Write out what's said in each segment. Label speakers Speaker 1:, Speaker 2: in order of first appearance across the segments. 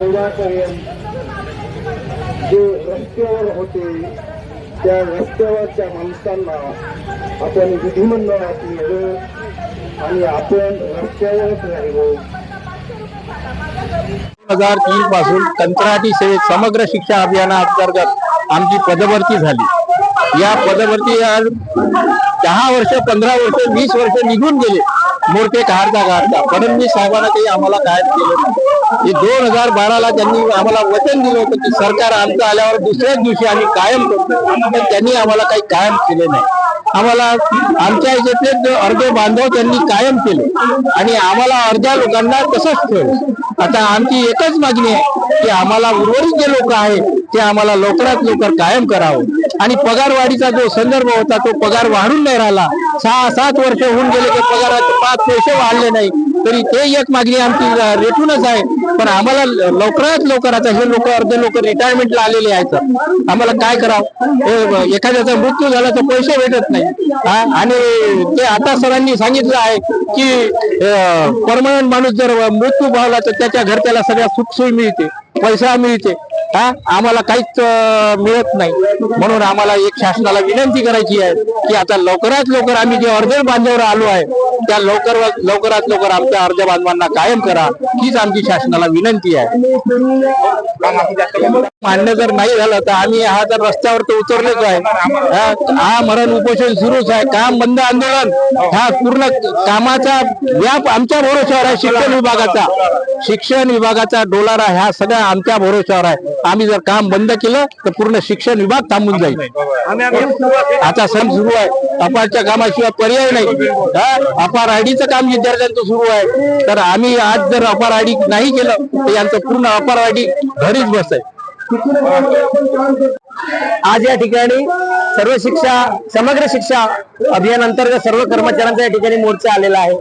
Speaker 1: जे रस्त्यावर होते त्या रस्त्यावरच्या माणसांना आपण विधिमंडळात नेलं आणि आपण रस्त्यावरच राहिलो
Speaker 2: दोन हजार तीन पासून कंत्राटी सेवेत समग्र शिक्षा अभियानाअंतर्गत आमची पदभरती झाली. या पदभरती आज दहा वर्ष पंधरा वर्ष वीस वर्ष निघून गेले. मोर्चे काढता काढता. फडणवीस साहेबांना काही आम्हाला कायम केलं नाही. दोन हजार बाराला त्यांनी आम्हाला वचन दिलं होतं की सरकार आमचं आल्यावर दुसऱ्याच दिवशी आम्ही कायम करतो. पण त्यांनी आम्हाला काही कायम केले नाही. आम्हाला आमच्या याच्यातले जे अर्धे बांधव त्यांनी कायम केले. आणि आम्हाला अर्ध्या लोकांना तसंच ठेवलं. आता आमची एकच मागणी आहे की आम्हाला उर्वरित जे लोक आहेत ते आम्हाला लवकरात लवकर कायम करावं. आणि पगारवाढीचा जो संदर्भ होता तो पगार वाढून नाही राहिला. सहा सात वर्ष होऊन गेले की पगाराचे पाच पैसे वाढले नाही. तरी ते एक मागणी आमची रेटूनच आहे. पण आम्हाला लवकरात लवकर आता हे लोक अर्धे लोक रिटायरमेंटला आलेले आहेत. आम्हाला काय करावं? एखाद्याचा मृत्यू झाला तर पैसे भेटत नाही. आणि ते आता सरांनी सांगितलं आहे की परमनंट माणूस जर मृत्यू पावला तर त्याच्या घरच्याला सगळ्या सुखसोयी मिळते पैसा मिळते. हा? आम्हाला काहीच मिळत नाही. म्हणून आम्हाला एक शासनाला विनंती करायची आहे की आता लवकरात लवकर आम्ही जे अर्ध बांधवावर आलो आहे त्या लवकर लवकरात लवकर आमच्या अर्ध बांधवांना कायम करा. हीच आमची शासनाला विनंती आहे. मान्य जर नाही झालं तर आम्ही हा तर रस्त्यावर तर उतरलेच आहे हा मरण उपोषण सुरूच आहे. काम बंद आंदोलन हा पूर्ण कामाचा व्याप आमच्या भरोश्यावर आहे शिक्षण विभागाचा. शिक्षण विभागाचा डोलारा ह्या सगळ्या आमच्या भरोश्यावर आहे. आम्ही जर काम बंद केलं तर पूर्ण शिक्षण विभाग थांबून जाईल. आता सण सुरू आहे. अपारच्या कामाशिवाय पर्याय नाही. हा अपार आयडीचं काम विद्यार्थ्यांचं सुरू आहे. तर आम्ही आज जर अपार आयडी नाही केलं तर यांचं पूर्ण अपार घरीच बस आहे
Speaker 3: आज या ठिकाणी सर्व शिक्षा समग्र शिक्षा अभियान अंतर्गत सर्व कर्मचाऱ्यांचा या ठिकाणी मोर्चा आलेला आहे.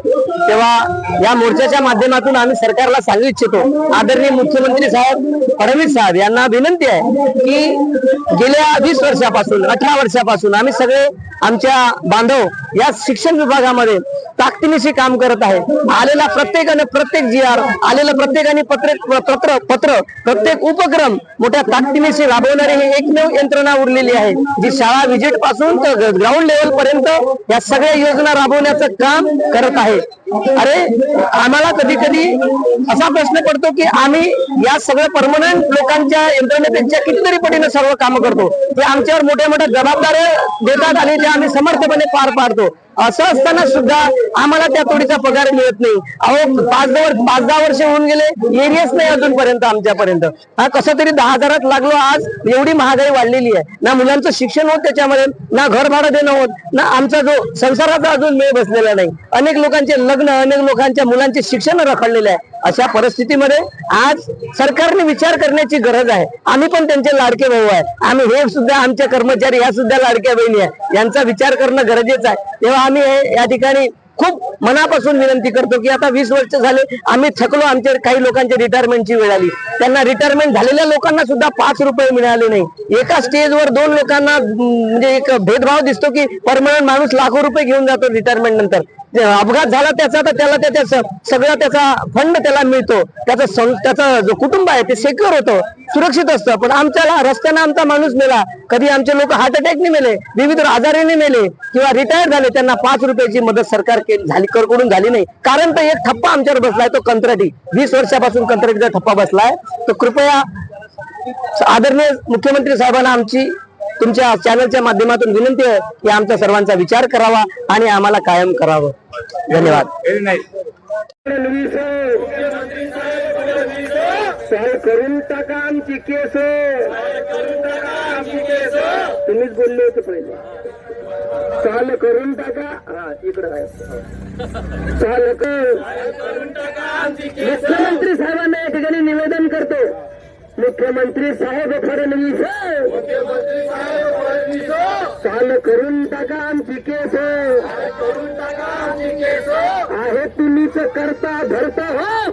Speaker 3: तेव्हा या मोर्चाच्या माध्यमातून आम्ही सरकारला सांगू इच्छितो आदरणीय मुख्यमंत्री साहेब फडणवीस साहेब यांना विनंती आहे की गेल्या वीस वर्षापासून अठरा वर्षापासून आम्ही सगळे आमच्या बांधव या शिक्षण विभागामध्ये ताकदीनिशी काम करत आहे. आलेला प्रत्येकाने प्रत्येक जी आर आलेलं प्रत्येकाने पत्र पत्र पत्र प्रत्येक उपक्रम मोठ्या ताकदीनिशी राबवणारे हे एकमेव यंत्रणा उरलेली आहे जी शाळा व्हिजिटपासून तर ग्राउंड लेवल पर्यंत या सगळ्या योजना राबवण्याचं काम करत आहे. अरे आम्हाला कधी कधी असा प्रश्न पडतो की आम्ही या सगळ्या परमनंट लोकांच्या यंत्रणेपेक्षा कितीतरी पटीने सर्व काम करतो. ते आमच्यावर मोठ्या मोठ्या जबाबदाऱ्या देतात आणि त्या आम्ही समर्थपणे पार पाडतो. असं असताना सुद्धा आम्हाला त्या तोडीचा पगार मिळत नाही. अहो पाच दहा वर्ष पाच दहा वर्ष होऊन गेले एरियाच नाही अजूनपर्यंत आमच्यापर्यंत. हा कसं तरी दहा हजारात लागलो आज एवढी महागाई वाढलेली आहे. ना मुलांचं शिक्षण होत त्याच्यामध्ये ना घर भाडं देणं होत ना आमचा जो संसाराचा अजून मेळ बसलेला नाही. अनेक लोकांचे लग्न अनेक लोकांच्या मुलांचे शिक्षण रखडलेले आहे. अशा परिस्थितीमध्ये आज सरकारने विचार करण्याची गरज आहे. आम्ही पण त्यांचे लाडके भाऊ आहे. आम्ही हे सुद्धा आमचे कर्मचारी ह्या सुद्धा लाडक्या बहिणी आहे. यांचा विचार करणं गरजेचं आहे. तेव्हा आम्ही या ठिकाणी खूप मनापासून विनंती करतो की आता वीस वर्ष झाले आम्ही थकलो आमच्या काही लोकांच्या रिटायरमेंटची वेळ आली. त्यांना रिटायरमेंट झालेल्या लोकांना सुद्धा पाच रुपये मिळाले नाही. एका स्टेजवर दोन लोकांना म्हणजे एक भेदभाव दिसतो की परमनंट माणूस लाखो रुपये घेऊन जातो रिटायरमेंट नंतर. अपघात झाला त्याचा तर त्याला त्याच्या सगळा त्याचा फंड त्याला मिळतो. त्याचा त्याचा जो कुटुंब आहे ते सेक्युअर होतं सुरक्षित असतं. पण आमच्याला रस्त्यानं आमचा माणूस मेला. कधी आमचे लोक हार्ट अटॅकने मेले विविध आजाराने मेले किंवा रिटायर झाले त्यांना पाच रुपयाची मदत सरकार झाली कडून झाली नाही. कारण तर एक ठप्पा आमच्यावर बसलाय तो कंत्राटी. वीस वर्षापासून कंत्राटीचा ठप्पा बसलाय. तर कृपया आदरणीय मुख्यमंत्री साहेबांना आमची तुमच्या चॅनलच्या माध्यमातून विनंती आहे की आमचा सर्वांचा विचार करावा आणि आम्हाला कायम करावं. धन्यवाद.
Speaker 1: करून टाका आमची केस. तुम्हीच बोलले होते पहिले. चाल करून टाका. हा इकडं आहे. चाल करून मुख्यमंत्री साहेबांना या ठिकाणी निवेदन करतो. मुख्यमंत्री साहेब फडणवीस. चाल करून टाका आमची केस. आहे तुम्हीच आहे तुम्हीच करता धरता हो.